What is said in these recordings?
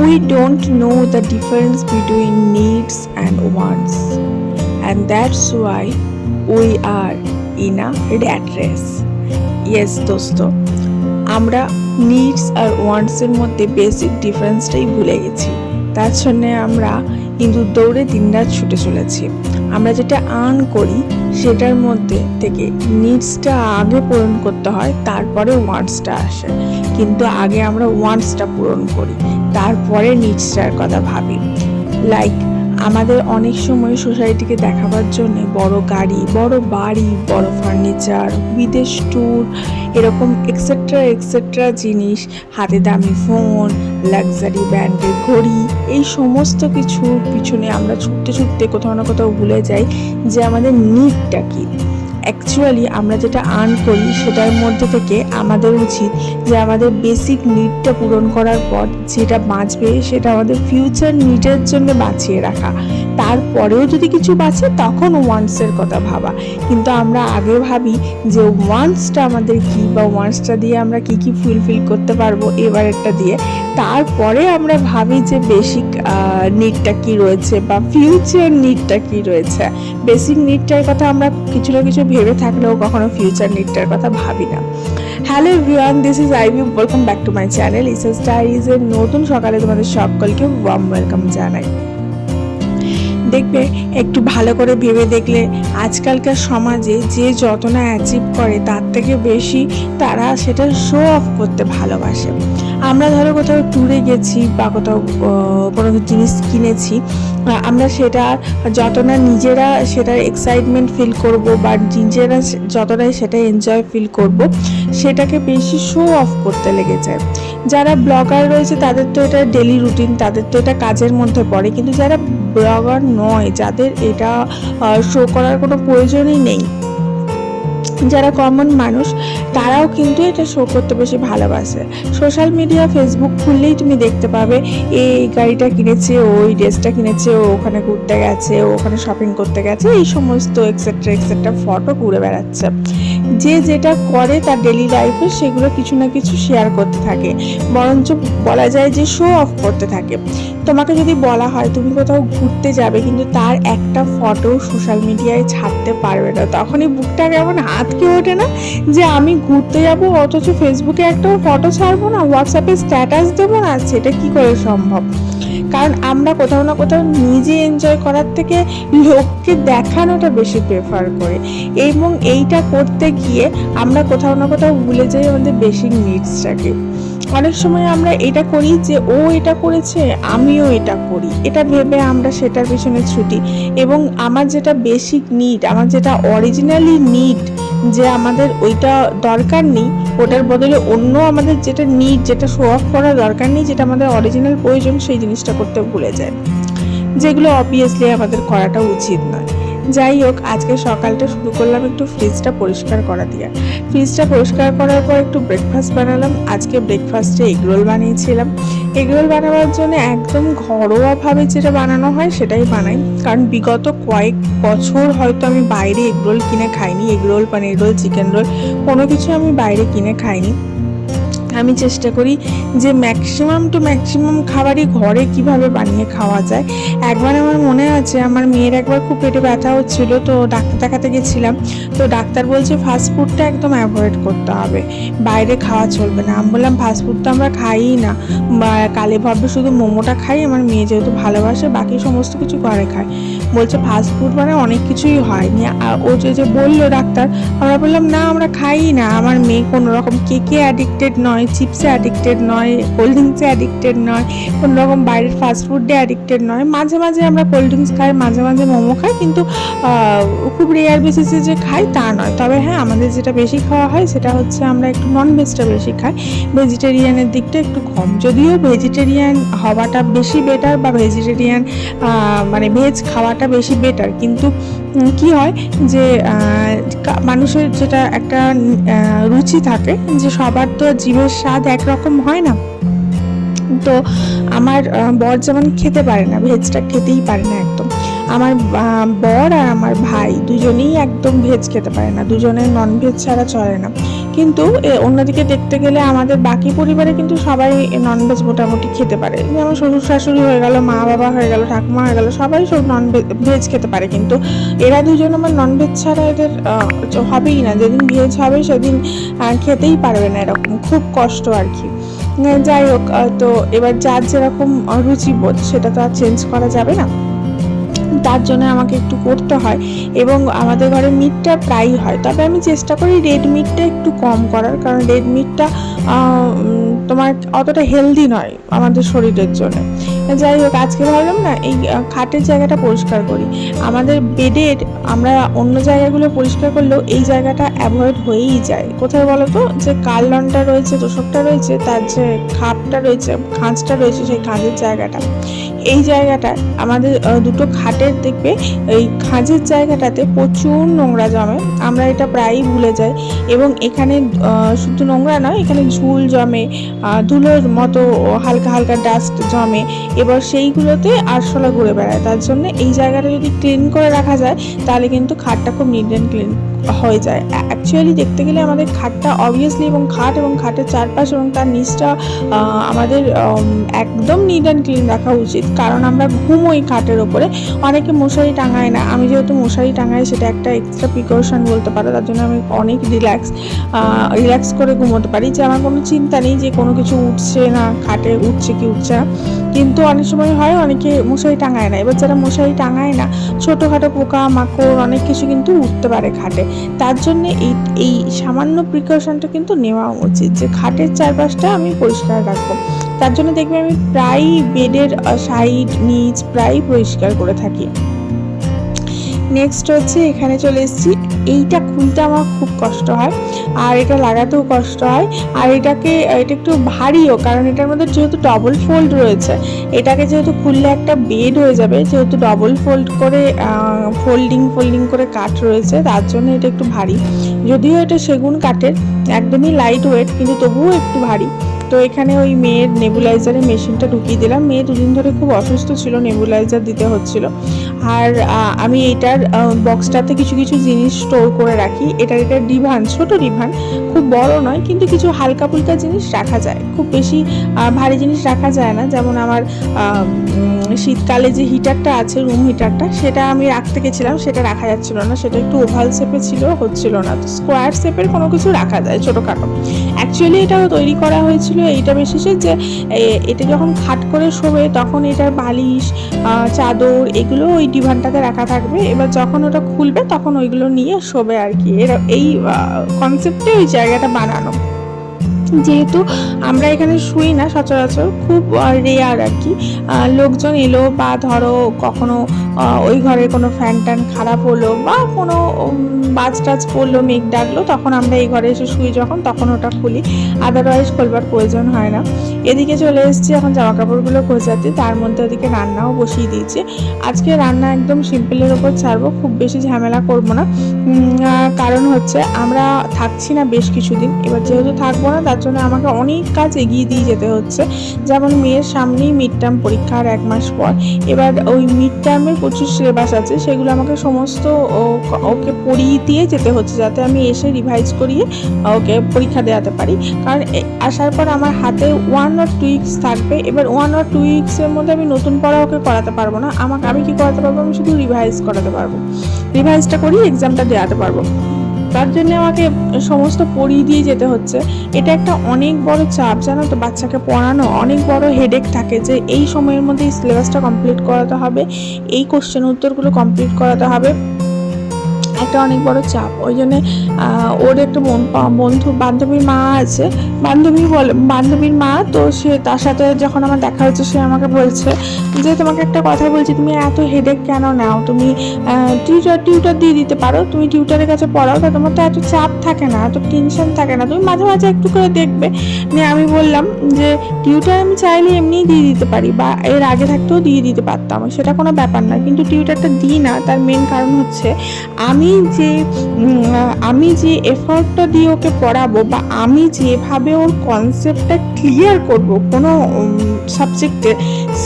we don't know the difference between needs and wants, and that's why we are in a rat race. Yes, দোস্ত আমরা needs আর ওয়ান্টসের মধ্যে basic ডিফারেন্সটাই ভুলে গেছি তার জন্যে আমরা কিন্তু দৌড়ে দিনরাত ছুটে চলেছি আমরা যেটা আর্ন করি, সেটার মধ্যে থেকে নিডসটা আগে পূরণ করতে হয়, তারপরে ওয়ান্টসটা আসে। কিন্তু আগে আমরা ওয়ান্টসটা পূরণ করি, তারপরে নিডসটার কথা ভাবি। লাইক আমাদের অনেক সময় সোসাইটিকে দেখাবার জন্য বড় গাড়ি, বড় বাড়ি, বড় ফার্নিচার বিদেশ ট্যুর এরকম এক্সেট্রা এক্সেট্রা জিনিস, হাতে দামি ফোন লাক্সারি ব্র্যান্ডের ঘড়ি, এই সমস্ত কিছুর পিছনে আমরা ছুটতে ছুটতে কোথাও না কোথাও ভুলে যাই যে আমাদের নিডটা কী। অ্যাকচুয়ালি আমরা যেটা আর্ন করি, সেটার মধ্যে থেকে আমাদের উচিত যে আমাদের বেসিক নিডটা পূরণ করার পর যেটা বাঁচবে, সেটা আমাদের ফিউচার নিডের জন্য বাঁচিয়ে রাখা। তারপরেও যদি কিছু বাঁচে, তখন ওয়ান্সের কথা ভাবা। কিন্তু আমরা আগে ভাবি যে ওয়ান্সটা আমাদের কি বা ওয়ান্সটা দিয়ে আমরা কি কি ফুলফিল করতে পারব এবারেরটা দিয়ে। তারপরে আমরা ভাবি যে বেসিক নিডটা কি রয়েছে বা ফিউচার নিডটা কি রয়েছে। বেসিক নিডটার কথা আমরা কিছু না কিছু ভেবে থাকলেও কখনো ফিউচার নিডটার কথা ভাবি না। Hello everyone this is I B welcome back to my channel ইসা স্টাইরিজের নতুন সকালে তোমাদের সকলকে ওয়ার্ম ওয়েলকাম জানাই। দেখবে, একটু ভালো করে ভেবে দেখলে আজকালকার সমাজে যে যত না অ্যাচিভ করে তার থেকে বেশি তারা সেটা শো অফ করতে ভালোবাসে। আমরা ধরো কোথাও ট্যুরে গেছি বা কোথাও কোনো জিনিস কিনেছি আমরা সেটা যত না নিজেরা সেটার এক্সাইটমেন্ট ফিল করব বা নিজেরা যতটাই সেটা এনজয় ফিল করব, সেটাকে বেশি শো অফ করতে লেগে যায়। যারা ব্লগার রয়েছে তাদের তো এটা ডেলি রুটিন তাদের তো এটা কাজের মধ্যে পড়ে, কিন্তু যারা ব্লগার নয় যাদের এটা শো করার কোনো প্রয়োজনই নেই। যারা কমন মানুষ, তারাও কিন্তু এটা শো করতে বেশি ভালোবাসে। সোশ্যাল মিডিয়া ফেসবুক খুললেই তুমি দেখতে পাবে এই গাড়িটা কিনেছে, ও এই ড্রেসটা কিনেছে, ও ওখানে ঘুরতে গেছে, ও ওখানে শপিং করতে গেছে, এই সমস্ত এক্সেট্রা এক্সেট্রা ফটো ঘুরে বেড়াচ্ছে। যে যেটা করে তার ডেলি লাইফে সেগুলো কিছু না কিছু শেয়ার করতে থাকে। বরঞ্চ বলা যায় যে শো অফ করতে থাকে। তোমাকে যদি বলা হয়, তুমি কোথাও ঘুরতে যাবে, কিন্তু তার একটা ফটো সোশ্যাল মিডিয়ায় ছাড়তে পারবে না। তখনই বুকটা কেমন হাতকে ওঠে না? যে আমি ঘুরতে যাব, অথচ ফেসবুকে একটাও ফটো ছাড়বো না, হোয়াটসঅ্যাপে স্ট্যাটাস দেবো না, সেটা কি করে সম্ভব? কারণ আমরা কোথাও না কোথাও নিজে এনজয় করার থেকে লোককে দেখানোটা বেশি প্রেফার করে। এবং এইটা করতে গিয়ে আমরা কোথাও না কোথাও ভুলে যাই আমাদের বেসিক নিডসটাকে অনেক সময় আমরা এটা করি যে, ও এটা করেছে, আমিও এটা করি। এটা ভেবে আমরা সেটার পেছনে ছুটি। এবং আমার যেটা বেসিক নিড আমার যেটা অরিজিনালি নিড যে আমাদের ওইটা দরকার নেই, ওটার বদলে অন্য আমাদের যেটা নিড যেটা শো অফ করার দরকার নেই, যেটা আমাদের অরিজিনাল প্রয়োজন, সেই জিনিসটা করতে ভুলে যায়। যেগুলো অবভিয়াসলি আমাদের করাটা উচিত নয়। যাই হোক, আজকে সকালটা শুরু করলাম একটু ফ্রিজটা পরিষ্কার করা দিয়ে। ফ্রিজটা পরিষ্কার করার পর একটু ব্রেকফাস্ট বানালাম। আজকে ব্রেকফাস্টে এগরোল বানিয়েছিলাম। এগরোল বানাবার জন্য একদম ঘরোয়াভাবে যেটা বানানো হয় সেটাই বানাই। কারণ বিগত কয়েক বছর হয়তো আমি বাইরে এগরোল কিনে খাইনি। এগরোল পানির রোল চিকেন রোল কোনো কিছু আমি বাইরে কিনে খাইনি। আমি চেষ্টা করি যে ম্যাক্সিমাম টু ম্যাক্সিমাম খাবারই ঘরে কীভাবে বানিয়ে খাওয়া যায়। একবার আমার মনে আছে, আমার মেয়ের একবার খুব পেটে ব্যথা হচ্ছিল, তো ডাক্তার দেখাতে গেছিলাম। তো ডাক্তার বলছে ফাস্ট ফুডটা একদম অ্যাভয়েড করতে হবে। বাইরে খাওয়া চলবে না। আমি বললাম ফাস্ট ফুড তো আমরা খাইই না। বা কালে ভাবে শুধু মোমোটা খাই, আমার মেয়ে যেহেতু ভালোবাসে, বাকি সমস্ত কিছু ঘরে খায়। বলছে ফাস্ট ফুড মানে অনেক কিছুই হয় নিয়ে ও যে যে বলল ডাক্তার, আমরা বললাম, না, আমরা খাই না। আমার মেয়ে কোনো রকম কেকে অ্যাডিক্টেড নয় চিপসে অ্যাডিক্টেড নয় কোল্ড ড্রিঙ্কসে অ্যাডিক্টেড নয় কোনো রকম বাইরের ফাস্ট ফুডে অ্যাডিক্টেড নয়। মাঝে মাঝে আমরা কোল্ড ড্রিঙ্কস খাই, মাঝে মাঝে মোমো খাই, কিন্তু খুব রেয়ার বেসিসে যে খাই তা নয়। তবে হ্যাঁ আমাদের যেটা বেশি খাওয়া হয় সেটা হচ্ছে আমরা একটু নন ভেজটা বেশি খাই। ভেজিটেরিয়ানের দিকটা একটু কম। যদিও ভেজিটেরিয়ান হওয়াটা বেশি বেটার বা ভেজিটেরিয়ান মানে ভেজ খাওয়াটা বেশি বেটার কিন্তু কি হয় যে মানুষের যেটা একটা রুচি থাকে যে সবার তো জীবের স্বাদ একরকম হয় না। তো আমার বর যেমন খেতে পারে না ভেজটা খেতেই পারে না একদম। আমার বর আর আমার ভাই দুজনেই একদম ভেজ খেতে পারে না, দুজনের নন ভেজ ছাড়া চলে না। কিন্তু অন্যদিকে দেখতে গেলে আমাদের বাকি পরিবারে কিন্তু সবাই ননভেজ মোটামুটি খেতে পারে। যেমন শ্বশুর শাশুড়ি হয়ে গেল মা বাবা হয়ে গেল, ঠাকুমা হয়ে গেল, সবাই সব নন ভেজ খেতে পারে। কিন্তু এরা দুজন আমার ননভেজ ছাড়া এদের হবেই না। যেদিন ভেজ হবে সেদিন খেতেই পারবে না এরকম। খুব কষ্ট আর কি। যাই হোক তো এবার যার যেরকম রুচিবোধ, সেটা তো আর চেঞ্জ করা যাবে না। তার জন্য আমাকে একটু করতে হয় এবং আমাদের ঘরে মিটটা প্রায়ই হয়। তবে আমি চেষ্টা করি রেড মিটটা একটু কম করার, কারণ রেড মিটটা তোমার অতটা হেলদি নয় আমাদের শরীরের জন্য। যাই হোক, আজকে ভাবলাম না এই খাটের জায়গাটা পরিষ্কার করি। আমাদের বেডের আমরা অন্য জায়গাগুলো পরিষ্কার করলেও এই জায়গাটা অ্যাভয়েড হয়েই যায়। কোথায় বলো তো? যে কালনটা রয়েছে, তোষকটা রয়েছে, তার যে খাপটা রয়েছে, খাঁজটা রয়েছে, সেই খাঁজের জায়গাটা। এই জায়গাটা আমাদের দুটো খাটের দেখবে, এই খাঁজের জায়গাটাতে প্রচুর নোংরা জমে। আমরা এটা প্রায়ই ভুলে যাই। এবং এখানে শুধু নোংরা নয়, এখানে ঝুল জমে ধুলোর মতো হালকা হালকা ডাস্ট জমে। এবার সেইগুলোতে আরশোলা ঘুরে বেড়ায়। তার জন্য এই জায়গাটা যদি ক্লিন করে রাখা যায়, তাহলে কিন্তু খাটটা খুব নিট অ্যান্ড ক্লিন হয়ে যায়। অ্যাকচুয়ালি দেখতে গেলে আমাদের খাটটা অবভিয়াসলি এবং খাট এবং খাটের চারপাশ এবং তার নিচটা আমাদের একদম নিট অ্যান্ড ক্লিন রাখা উচিত। কারণ আমরা ঘুমোই খাটের ওপরে। অনেকে মশারি টাঙায় না। আমি যেহেতু মশারি টাঙাই, সেটা একটা এক্সট্রা প্রিকশন বলতে পারো। তার জন্য আমি অনেক রিল্যাক্স রিল্যাক্স করে ঘুমোতে পারি। যে আমার কোনো চিন্তা নেই যে কোনো কিছু উঠছে না, খাটে উঠছে কি উঠছে না। কিন্তু অনেক সময় হয় অনেকে মশারি টাঙায় না। এবার যারা মশারি টাঙায় না, ছোটোখাটো পোকা মাকড় অনেক কিছু কিন্তু উঠতে পারে খাটে। তার জন্য এই এই সামান্য প্রিকশনটা কিন্তু নেওয়া উচিত যে খাটের চারপাশটা আমি পরিষ্কার রাখব। তার জন্য দেখবে আমি প্রায় বেডের সাইড নিচ প্রায় পরিষ্কার করে থাকি। নেক্সট হচ্ছে এখানে চলে এসেছি, এইটা খুলতে আমার খুব কষ্ট হয়। আর এটা লাগাতেও কষ্ট হয়। আর এটাকে, এটা একটু ভারীও, কারণ এটার মধ্যে যেহেতু ডবল ফোল্ড রয়েছে, এটাকে যেহেতু খুললে একটা বেড হয়ে যাবে, যেহেতু ডবল ফোল্ড করে ফোল্ডিং ফোল্ডিং করে কাঠ রয়েছে, তার জন্য এটা একটু ভারী। যদিও এটা সেগুন কাঠের, একদমই লাইট ওয়েট কিন্তু তবুও একটু ভারী। তো এখানে ওই মেয়ের নেবুলাইজারের মেশিনটা ঢুকিয়ে দিলাম। মেয়ে দুদিন ধরে খুব অসুস্থ ছিল নেবুলাইজার দিতে হচ্ছিল। আর আমি এটার বক্সটাতে কিছু কিছু জিনিস স্টোর করে রাখি। এটার, এটা ডিভান, ছোট ডিভান। খুব বড় নয়, কিন্তু কিছু হালকা ফুলকা জিনিস রাখা যায়। খুব বেশি ভারী জিনিস রাখা যায় না। যেমন আমার শীতকালে যে হিটারটা আছে রুম হিটারটা সেটা আমি রাখতে গেছিলাম। সেটা রাখা যাচ্ছিল না। সেটা একটু ওভাল শেপে ছিল, হচ্ছিল না। তো স্কোয়ার শেপের কোনো কিছু রাখা যায় ছোটোখাটো। অ্যাকচুয়ালি এটাও তৈরি করা হয়েছিল এইটা বেশিসে যে এটা যখন খাট করে শোবে তখন এটার বালিশ চাদর এগুলো ওই ডিভানটাতে রাখা থাকবে। এবার যখন ওটা খুলবে তখন ওইগুলো নিয়ে শোবে আর কি। এর, এই কনসেপ্টে ওই জায়গাটা বানানো। যেহেতু আমরা এখানে শুই না সচরাচর, খুব রেয়ার আর কি। লোকজন এলো বা ধরো কখনো ওই ঘরে কোনো ফ্যান ট্যান খারাপ হলো বা কোনো বাজ টাজ পড়ল, মেঘ ডাকলো, তখন আমরা এই ঘরে এসে শুই যখন, তখন ওটা খুলি। আদারওয়াইজ খোলবার প্রয়োজন হয় না। এদিকে চলে এসেছি এখন জামা কাপড়গুলো খোঁজাতে, তার মধ্যে ওদিকে রান্নাও বসিয়ে দিয়েছি। আজকে রান্না একদম সিম্পলের ওপর ছাড়বো, খুব বেশি ঝামেলা করব না। কারণ হচ্ছে আমরা থাকছি না বেশ কিছুদিন। এবার যেহেতু থাকব না, তার জন্য আমাকে অনেক কাজ এগিয়ে দিয়ে যেতে হচ্ছে। যেমন মেয়ের সামনেই মিড টার্ম পরীক্ষার এক মাস পর। এবার ওই মিড টার্মের প্রচুর সিলেবাস আছে, সেগুলো আমাকে সমস্ত ওকে পড়িয়ে দিয়ে যেতে হচ্ছে, যাতে আমি এসে রিভাইজ করিয়ে, ওকে পরীক্ষা দেওয়াতে পারি। কারণ আসার পর আমার হাতে ওয়ান অর টু উইক্স থাকবে। এবার ওয়ান অর টু উইক্সের মধ্যে আমি নতুন পড়া ওকে করাতে পারব না। আমাকে আমি কি করাতে পারব? আমি শুধু রিভাইজ করাতে পারব। রিভাইজটা করি এক্সামটা দেওয়াতে পারব। তার জন্য আমাকে সমস্ত পড়িয়ে দিয়ে যেতে হচ্ছে। এটা একটা অনেক বড় চাপ, জানো তো, বাচ্চাকে পড়ানো। অনেক বড় হেডেক থাকে যে এই সময়ের মধ্যে এই সিলেবাসটা কমপ্লিট করাতে হবে, এই কোশ্চেন উত্তরগুলো কমপ্লিট করাতে হবে। একটা অনেক বড় চাপ। ওই জন্যে ওর একটা বোন- বন্ধু, বান্ধবীর মা আছে। বান্ধবী বলে, বান্ধবীর মা, তো সে, তার সাথে যখন আমার দেখা হচ্ছে, সে আমাকে বলছে যে, তোমাকে একটা কথা বলছি, তুমি এত হেডেক কেন নাও? তুমি টিউটার টিউটার দিয়ে দিতে পারো। তুমি টিউটারের কাছে পড়াও, তা তোমার তো এত চাপ থাকে না, এত টেনশন থাকে না। তুমি মাঝে মাঝে একটু করে দেখবে। নিয়ে আমি বললাম যে টিউটার আমি চাইলে এমনিই দিয়ে দিতে পারি বা এর আগে থাকতেও দিয়ে দিতে পারতাম। সেটা কোনো ব্যাপার না কিন্তু টিউটারটা দিই না। তার মেন কারণ হচ্ছে, আমি যে আমি যে এফর্টটা দিয়ে ওকে পড়াবো বা আমি যেভাবে ওর কনসেপ্টটা ক্লিয়ার করব কোনো সাবজেক্টের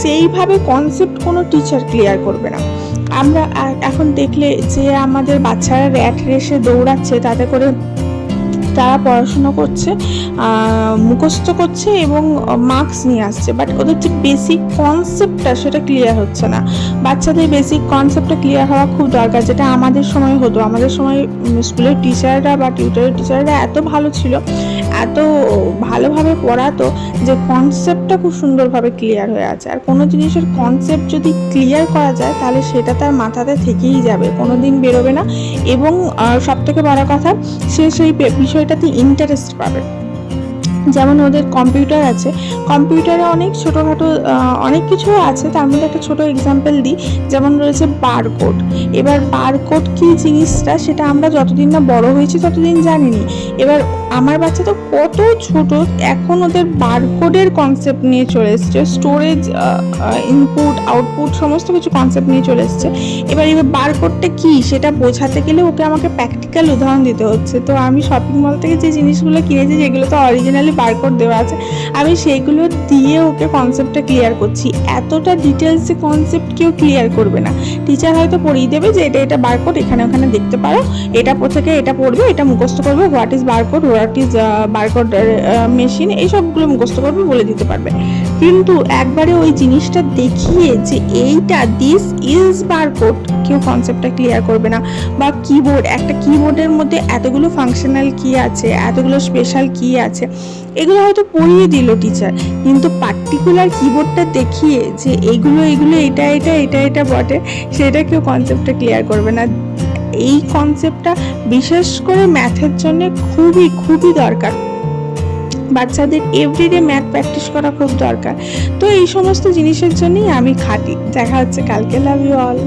সেইভাবে কনসেপ্ট কোনো টিচার ক্লিয়ার করবে না। আমরা এখন দেখলে যে আমাদের বাচ্চারা র্যাট রেসে দৌড়াচ্ছে, তাতে করে তারা পড়াশুনো করছে মুখস্থ করছে এবং মার্কস নিয়ে আসছে। বাট ওদের যে বেসিক কনসেপ্টটা সেটা ক্লিয়ার হচ্ছে না। বাচ্চাদের বেসিক কনসেপ্টটা ক্লিয়ার হওয়া খুব দরকার। যেটা আমাদের সময় হতো। আমাদের সময় স্কুলের টিচাররা বা টিউটারের টিচাররা এত ভালো ছিল এত ভালোভাবে পড়াতো যে কনসেপ্টটা খুব সুন্দরভাবে ক্লিয়ার হয়ে আছে। আর কোনো জিনিসের কনসেপ্ট যদি ক্লিয়ার করা যায়, তাহলে সেটা তার মাথাতে থেকেই যাবে কোনো দিন বেরোবে না। এবং সব থেকে বড় কথা, সে সেই বিষয়টাতে ইন্টারেস্ট পাবে। যেমন ওদের কম্পিউটার আছে কম্পিউটারে অনেক ছোটোখাটো অনেক কিছু আছে, তার মধ্যে একটা ছোটো এক্সাম্পল দিই, যেমন রয়েছে বারকোড এবার বারকোড কি জিনিসটা সেটা আমরা যতদিন না বড় হয়েছি ততদিন জানিনি। এবার আমার বাচ্চা তো কত ছোট, এখন ওদের বারকোডের কনসেপ্ট নিয়ে চলে এসছে স্টোরেজ ইনপুট আউটপুট সমস্ত কিছু কনসেপ্ট নিয়ে চলে এসছে। এবার এবার বারকোডটা কী সেটা বোঝাতে গেলে ওকে আমাকে প্র্যাকটিক্যাল উদাহরণ দিতে হচ্ছে। তো আমি শপিং মল থেকে যে জিনিসগুলো কিনেছি, যেগুলো তো অরিজিনালি বারকোড দেওয়া আছে। আমি সেইগুলো দিয়ে ওকে কনসেপ্টটা ক্লিয়ার করছি। এতটা ডিটেলসে কনসেপ্ট কেউ ক্লিয়ার করবে না। টিচার হয়তো পড়িয়ে দেবে যে এটা এটা বারকোড এখানে, ওখানে দেখতে পারো। এটা থেকে এটা পড়বে, এটা মুখস্থ করবে। What is barcode what is barcode machine এইসবগুলো মুখস্থ করবে বলে দিতে পারবে। কিন্তু একবারে ওই জিনিসটা দেখিয়ে যে এইটা দিস ইজ বারকোড কেউ কনসেপ্টটা ক্লিয়ার করবে না। বা কিবোর্ড একটা কিবোর্ডের মধ্যে এতগুলো ফাংশনাল কি আছে, এতগুলো স্পেশাল কি আছে। এগুলো হয়তো পড়িয়ে দিল টিচার কিন্তু পার্টিকুলার কিবোর্ডটা দেখিয়ে যে এগুলো এগুলো, এটা এটা এটা এটা বটে, সেটা কেউ কনসেপ্টটা ক্লিয়ার করবে না। এই কনসেপ্টটা বিশেষ করে ম্যাথের জন্য খুবই খুবই দরকার। বাচ্চাদের এভরিডে ম্যাথ প্র্যাকটিস করা খুব দরকার। তো এই সমস্ত জিনিসের জন্যই আমি খাটি। দেখা হচ্ছে, কালকে লাভ ইউ অল